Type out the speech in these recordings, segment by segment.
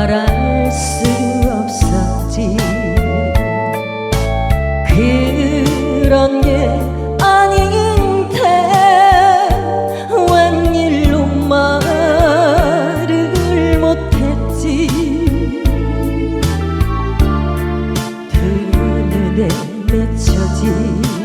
말할 수 없었지. 그런 게 아닌데 웬일로 말을 못했지. 두 눈에 맺혀진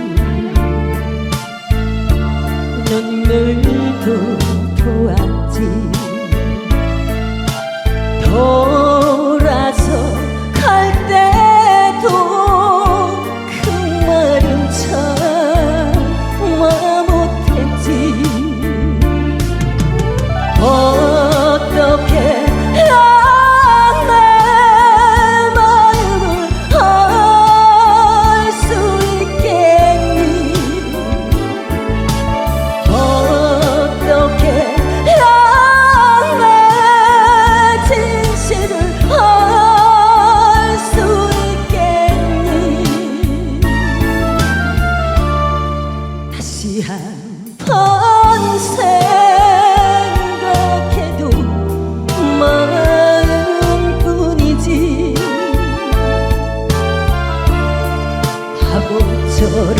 바보처럼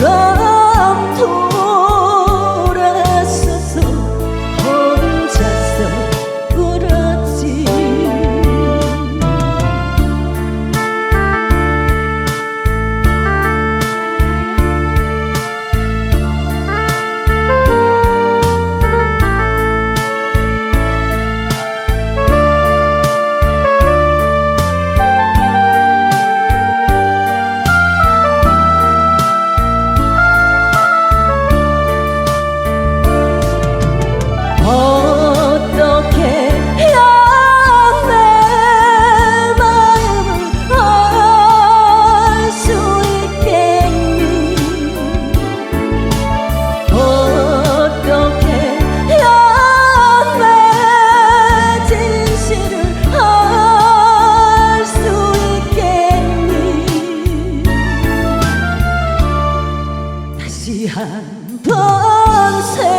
돌 한번 새